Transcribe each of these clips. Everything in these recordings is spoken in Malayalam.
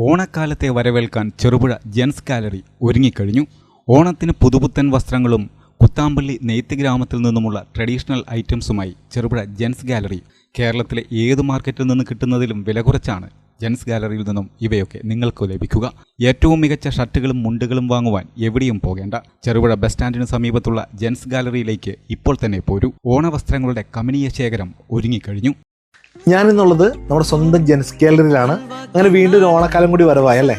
ഓണക്കാലത്തെ വരവേൽക്കാൻ ചെറുപുഴ ജെൻസ് ഗാലറി ഒരുങ്ങിക്കഴിഞ്ഞു. ഓണത്തിന് പുതുപുത്തൻ വസ്ത്രങ്ങളും കുത്താമ്പള്ളി നെയ്ത്ത് ഗ്രാമത്തിൽ നിന്നുമുള്ള ട്രഡീഷണൽ ഐറ്റംസുമായി ചെറുപുഴ ജെൻസ് ഗാലറി കേരളത്തിലെ ഏത് മാർക്കറ്റിൽ നിന്ന് കിട്ടുന്നതിലും വില കുറച്ചാണ് ജെൻസ് ഗാലറിയിൽ നിന്നും ഇവയൊക്കെ നിങ്ങൾക്ക് ലഭിക്കുക. ഏറ്റവും മികച്ച ഷർട്ടുകളും മുണ്ടുകളും വാങ്ങുവാൻ എവിടെയും പോകേണ്ട. ചെറുപുഴ ബസ് സ്റ്റാൻഡിന് സമീപത്തുള്ള ജെൻസ് ഗാലറിയിലേക്ക് ഇപ്പോൾ തന്നെ പോരൂ. ഓണവസ്ത്രങ്ങളുടെ കമനീയ ശേഖരം ഒരുങ്ങിക്കഴിഞ്ഞു. ഞാനിന്നുള്ളത് നമ്മുടെ സ്വന്തം ജെൻസ് ഗാലറിയിലാണ്. അങ്ങനെ വീണ്ടും ഒരു ഓണക്കാലം കൂടി വരവായി അല്ലേ?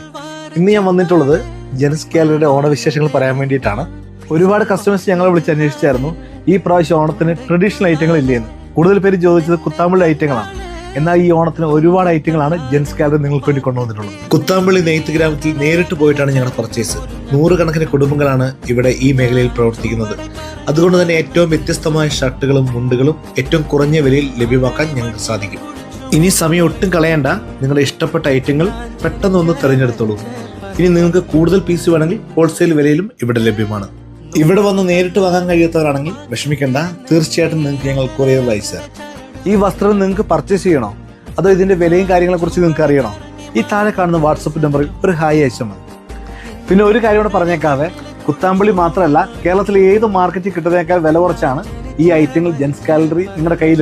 ഇന്ന് ഞാൻ വന്നിട്ടുള്ളത് ജെൻസ് ഗാലറിയുടെ ഓണവിശേഷങ്ങൾ പറയാൻ വേണ്ടിയിട്ടാണ്. ഒരുപാട് കസ്റ്റമേഴ്സ് ഞങ്ങളെ വിളിച്ച് അന്വേഷിച്ചായിരുന്നു. ഈ പ്രാവശ്യം ഓണത്തിന് ട്രഡീഷണൽ ഐറ്റങ്ങൾ ഇല്ലേന്ന് കൂടുതൽ പേര് ചോദിച്ചത് കുത്താമ്പിളി ഐറ്റങ്ങളാണ് എന്നാൽ ഈ ഓണത്തിന് ഒരുപാട് ഐറ്റങ്ങളാണ് ജെൻസ് ഗാലറി നിങ്ങൾക്ക് വേണ്ടി കൊണ്ടുവന്നിട്ടുള്ളത്. കുത്താമ്പള്ളി നെയ്ത്ത് ഗ്രാമത്തിൽ നേരിട്ട് പോയിട്ടാണ് ഞങ്ങളുടെ പർച്ചേസ് നൂറുകണക്കിന് കുടുംബങ്ങളാണ് ഇവിടെ ഈ മേഖലയിൽ പ്രവർത്തിക്കുന്നത്. അതുകൊണ്ട് തന്നെ ഏറ്റവും വ്യത്യസ്തമായ ഷർട്ടുകളും മുണ്ടുകളും ഏറ്റവും കുറഞ്ഞ വിലയിൽ ലഭ്യമാക്കാൻ ഞങ്ങൾക്ക് സാധിക്കും. ഇനി സമയം ഒട്ടും കളയണ്ട. നിങ്ങളുടെ ഇഷ്ടപ്പെട്ട ഐറ്റങ്ങൾ പെട്ടെന്ന് ഒന്ന് തിരഞ്ഞെടുത്തോളൂ. ഇനി നിങ്ങൾക്ക് കൂടുതൽ പീസ് വേണമെങ്കിൽ ഹോൾസെയിൽ വിലയിലും ഇവിടെ ലഭ്യമാണ്. ഇവിടെ വന്ന് നേരിട്ട് വാങ്ങാൻ കഴിയാത്തവരാണെങ്കിൽ വിഷമിക്കേണ്ട. തീർച്ചയായിട്ടും നിങ്ങൾക്ക് ഞങ്ങൾ കൊറിയർ അയച്ചു ഈ വസ്ത്രം നിങ്ങൾക്ക് പർച്ചേസ് ചെയ്യണോ? അതോ ഇതിന്റെ വിലയും കാര്യങ്ങളെ കുറിച്ച് നിങ്ങൾക്ക് അറിയണോ? ഈ താഴെ കാണുന്ന വാട്സപ്പ് നമ്പറിൽ ഒരു ഹായ് അയച്ചാൽ മതി. പിന്നെ ഒരു കാര്യം കൂടെ പറഞ്ഞേക്കാതെ കുത്താമ്പള്ളി മാത്രമല്ല കേരളത്തിലെ ഏത് മാർക്കറ്റിൽ കിട്ടുന്നതിനേക്കാൾ വില കുറച്ചാണ് ഈ ഐറ്റങ്ങൾ ജെൻസ് ഗാലറി നിങ്ങളുടെ കയ്യിൽ